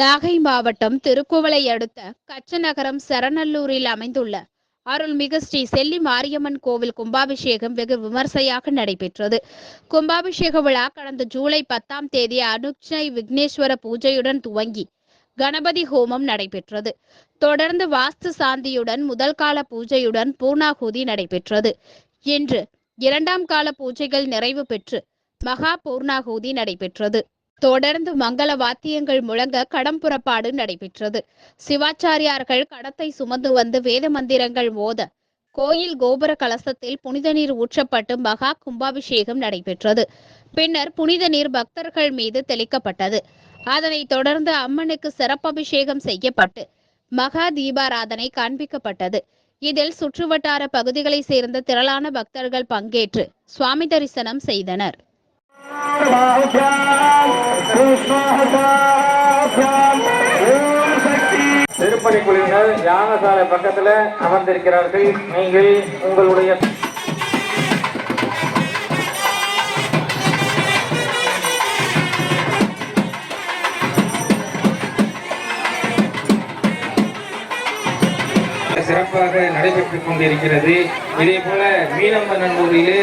நாகை மாவட்டம் திருக்குவளை அடுத்த கச்சநகரம் சரணல்லூரில் அமைந்துள்ள அருள்மிகு ஸ்ரீ செல்லி மாரியம்மன் கோவில் கும்பாபிஷேகம் வெகு விமர்சையாக நடைபெற்றது. கும்பாபிஷேக விழா கடந்த ஜூலை பத்தாம் தேதி அனுக்ஷை விக்னேஸ்வர பூஜையுடன் துவங்கி கணபதி ஹோமம் நடைபெற்றது. தொடர்ந்து வாஸ்து சாந்தியுடன் முதல் கால பூஜையுடன் பூர்ணாகுதி நடைபெற்றது. இன்று இரண்டாம் கால பூஜைகள் நிறைவு பெற்று மகா பூர்ணாகுதி நடைபெற்றது. தொடர்ந்து மங்கள வாத்தியங்கள் முழங்க கடம் புறப்பாடு நடைபெற்றது. சிவாச்சாரியார்கள் கடத்தை சுமந்து வந்து வேத மந்திரங்கள் ஓத கோயில் கோபுர கலசத்தில் புனித நீர் ஊற்றப்பட்டு மகா கும்பாபிஷேகம் நடைபெற்றது. பின்னர் புனித நீர் பக்தர்கள் மீது தெளிக்கப்பட்டது. அதனைத் தொடர்ந்து அம்மனுக்கு சிறப்பபிஷேகம் செய்யப்பட்டு மகா தீபாராதனை காண்பிக்கப்பட்டது. இதில் சுற்றுவட்டார பகுதிகளைச் சேர்ந்த திரளான பக்தர்கள் பங்கேற்று சுவாமி தரிசனம் செய்தனர். திருப்பணி குழுவினர் யானசாலை பக்கத்தில் அமர்ந்திருக்கிறார்கள். நீங்கள் உங்களுடைய சிறப்பாக நடைபெற்றுக் கொண்டிருக்கிறது. இதே போல மீனம்பநல்லூரிலே